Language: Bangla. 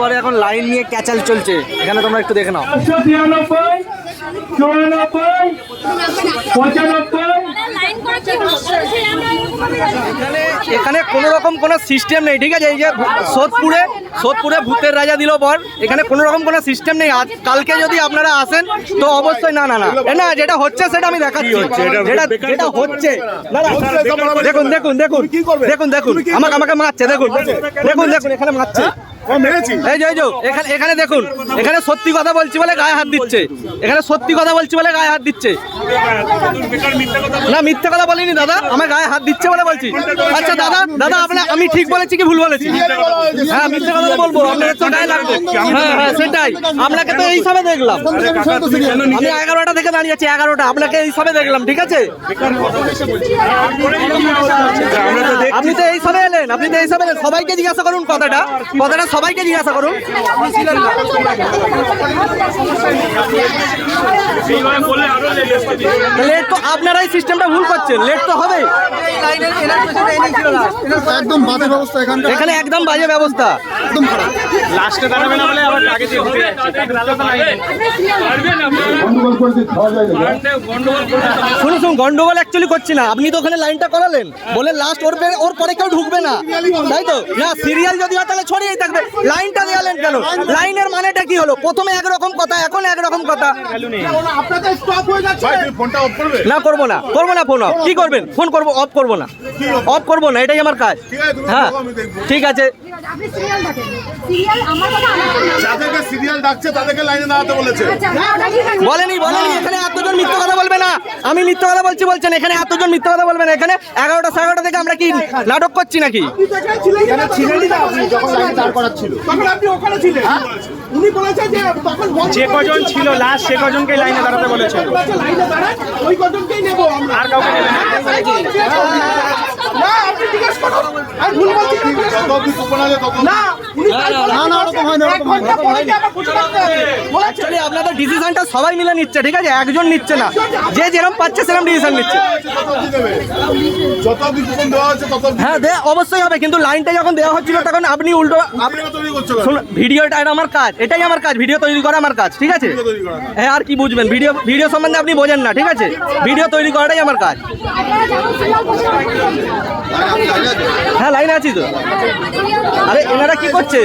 পরে এখন লাইন নিয়ে ক্যাচাল চলছে। এখানে তোমরা একটু দেখে নাও। এখানে কোনো রকম কোনো সিস্টেম নেই, ঠিক আছে? এই যে সোদপুরে সোদপুরে ভূতের রাজা দিল পর এখানে কোনো রকম কোনো সিস্টেম নেই। আজ কালকে যদি আপনারা আসেন তো অবশ্যই না না না। না যেটা হচ্ছে সেটা আমি দেখাচ্ছি। যেটা যেটা হচ্ছে। দেখুন দেখুন দেখুন। দেখুন দেখুন। আমাকে আমাকে মারছে দেখুন। দেখুন দেখুন এখানে মারছে। এই যে এখানে এখানে দেখুন। এখানে সত্যি কথা বলছি বলে গায়ে হাত দিচ্ছে। এখানে সত্যি কথা বলছি বলে গায়ে হাত দিচ্ছে। না মিথ্যে কথা বলিনি দাদা। আমার গায়ে হাত দিচ্ছে বলে বলছি। আচ্ছা দাদা দাদা আপনার আমি ঠিক বলেছি কি ভুল বলেছি? হ্যাঁ মিথ্যে কথা বলব হ্যাঁ হ্যাঁ সেটাই। আপনাকে তো এই হিসাবে দেখলাম আমি এগারোটা থেকে দাঁড়িয়ে আছি এগারোটা। আপনাকে এই হিসাবে দেখলাম ঠিক আছে? আপনি তো এই সবে এলেন আপনি তো এই সবে এলেন। সবাইকে জিজ্ঞাসা করুন কথাটা। কথাটা সবাইকে জিজ্ঞাসা করুন। লেট তো আপনারাই সিস্টেমটা ভুল করছেন। লেট তো হবে একদম বাজে ব্যবস্থা এখানে একদম বাজে ব্যবস্থা। একদম খারাপ। গন্ডগোল করেছে খাওয়া যায় না শুনুন শুনুন গন্ডগোল অ্যাকচুয়ালি করছি না। আপনি তো ওখানে লাইনটা করালেন। বলে লাস্ট ওর পরে- ওর পরে কেউ ঢুকবে না। তাই তো? না সিরিয়াল যদি হয় তাহলে ছড়িয়েই থাকবে। লাইনটা দেওয়ালেন কেন? লাইনের মানেটা কি হলো? প্রথমে একরকম কথা এখন একরকম কথা। না করব না। করব না ফোন অফ কি করবেন? ফোন করব অফ করব না। অফ করব না এটাই আমার কাজ। হ্যাঁ। ঠিক আছে। যাদেরকে সিরিয়াল ডাকছে তাদেরকে লাইনে দাঁড়াতে বলেছে। আচ্ছা হ্যাঁ ঠিক আছে। বলেনি বলেনি এখানে এতজন মিথ্যে কথা বলবে না। আমি মিথ্যে কথা বলছি বলছেন এখানে এতজন মিথ্যে কথা বলবে না। এখানে এগারোটা সাড়ে এগারোটা থেকে আমরা কি নাটক করছি নাকি? যখন লাইন দাঁড় করাচ্ছিল। যে কজন ছিল লাস্ট সে কজনকে লাইনে দাঁড়াতে বলেছে আর কাউকে না। আপনাদের ডিসিশনটা সবাই মিলে নিচ্ছে ঠিক আছে? একজন নিচ্ছে না। যে যেরকম পাচ্ছে সেরকম ডিসিশন নিচ্ছে। হ্যাঁ দে অবশ্যই হবে কিন্তু লাইনটা যখন দেওয়া হচ্ছিল তখন আপনি উল্টো ভিডিওটা এটা আমার কাজ এটাই আমার কাজ ভিডিও তৈরি করা আমার কাজ ঠিক আছে? ভিডিও তৈরি করা। হ্যাঁ আর কি বুঝবেন? ভিডিও ভিডিও সম্বন্ধে আপনি বোঝেন না ঠিক আছে? ভিডিও তৈরি করাটাই আমার কাজ আপনারা যেমন সিরিয়াল করছেন হ্যাঁ লাইনে আছি তো? আরে এনারা কি করছে?